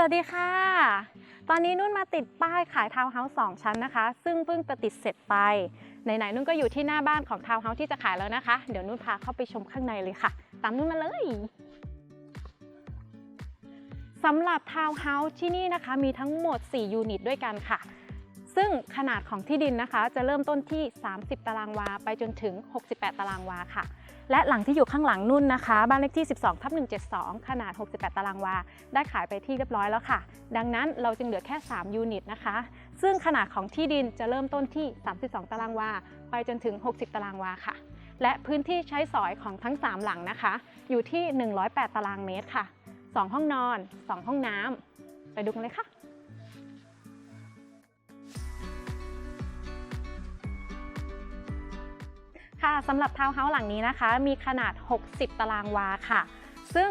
สวัสดีค่ะ ตอนนี้นุ่นมาติดป้ายขายทาวน์เฮาส์สองชั้นนะคะ ซึ่งเพิ่งประติดเสร็จไป ไหนๆนุ่นก็อยู่ที่หน้าบ้านของทาวน์เฮาส์ที่จะขายแล้วนะคะ เดี๋ยวนุ่นพาเข้าไปชมข้างในเลยค่ะ ตามนุ่นมาเลยสำหรับทาวน์เฮาส์ที่นี่นะคะ มีทั้งหมด 4 ยูนิตด้วยกันค่ะ ซึ่งขนาดของที่ดินนะคะ จะเริ่มต้นที่ 30 ตารางวา ไปจนถึง 68 ตารางวาค่ะ และหลังที่อยู่ข้างหลังนุ่นนะคะ บ้านเลขที่ 12ทับ172 ขนาด 68 ตารางวา ได้ขายไปที่เรียบร้อยแล้วค่ะ ดังนั้นเราจึงเหลือแค่ 3 ยูนิตนะคะ ซึ่งขนาดของที่ดินจะเริ่มต้นที่ 32 ตารางวา ไปจนถึง 60 ตารางวาค่ะ และพื้นที่ใช้สอยของทั้ง 3 หลังนะคะ อยู่ที่ 108 ตารางเมตรค่ะ 2 ห้องนอน 2 ห้องน้ำไปดูกันเลยค่ะ ค่ะสำหรับทาวน์เฮาส์หลังนี้นะคะ มีขนาด 60 ตารางวาค่ะ ซึ่ง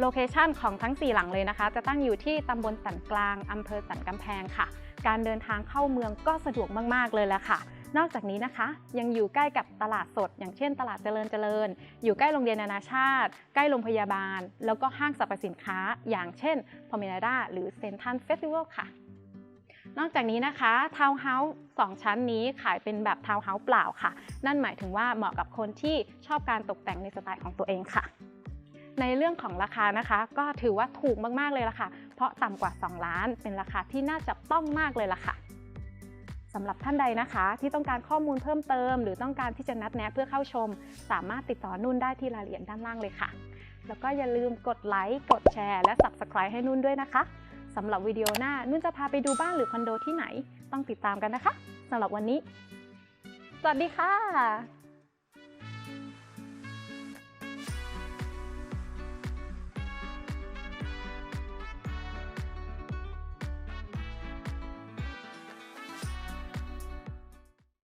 โลเคชันของทั้ง 4 หลังเลยนะคะ จะตั้งอยู่ที่ตำบลสันกลางอำเภอสันกำแพงค่ะ การเดินทางเข้าเมืองก็สะดวกมาก ๆ เลยแหละค่ะ นอกจากนี้นะคะ ยังอยู่ใกล้กับตลาดสด อย่างเช่น ตลาดเจริญเจริญ อยู่ใกล้โรงเรียนนานาชาติ ใกล้โรงพยาบาล แล้วก็ห้างสรรพสินค้า อย่างเช่นพอมินาดาหรือเซนทันเฟสติวัลค่ะ นอกจากนี้นะคะทาวน์เฮาส์สองชั้นนี้ขายเป็นแบบทาวน์เฮาส์เปล่าค่ะ นั่นหมายถึงว่าเหมาะกับคนที่ชอบการตกแต่งในสไตล์ของตัวเองค่ะ ในเรื่องของราคานะคะ ก็ถือว่าถูกมากๆเลยล่ะค่ะ เพราะต่ำกว่า 2 ล้านเป็นราคาที่น่าจับต้องมากเลยล่ะค่ะสำหรับท่านใดนะคะ ที่ต้องการข้อมูลเพิ่มเติม หรือต้องการที่จะนัดแนะเพื่อเข้าชม สามารถติดต่อนุ่นได้ที่รายละเอียดด้านล่างเลยค่ะ แล้วก็อย่าลืมกดไลค์กดแชร์และ Subscribe ให้นุ่นด้วยนะคะ สำหรับวิดีโอหน้านุ่นจะพาไปดูบ้านหรือคอนโดที่ไหน ต้องติดตามกันนะคะสำหรับวันนี้ สวัสดีค่ะ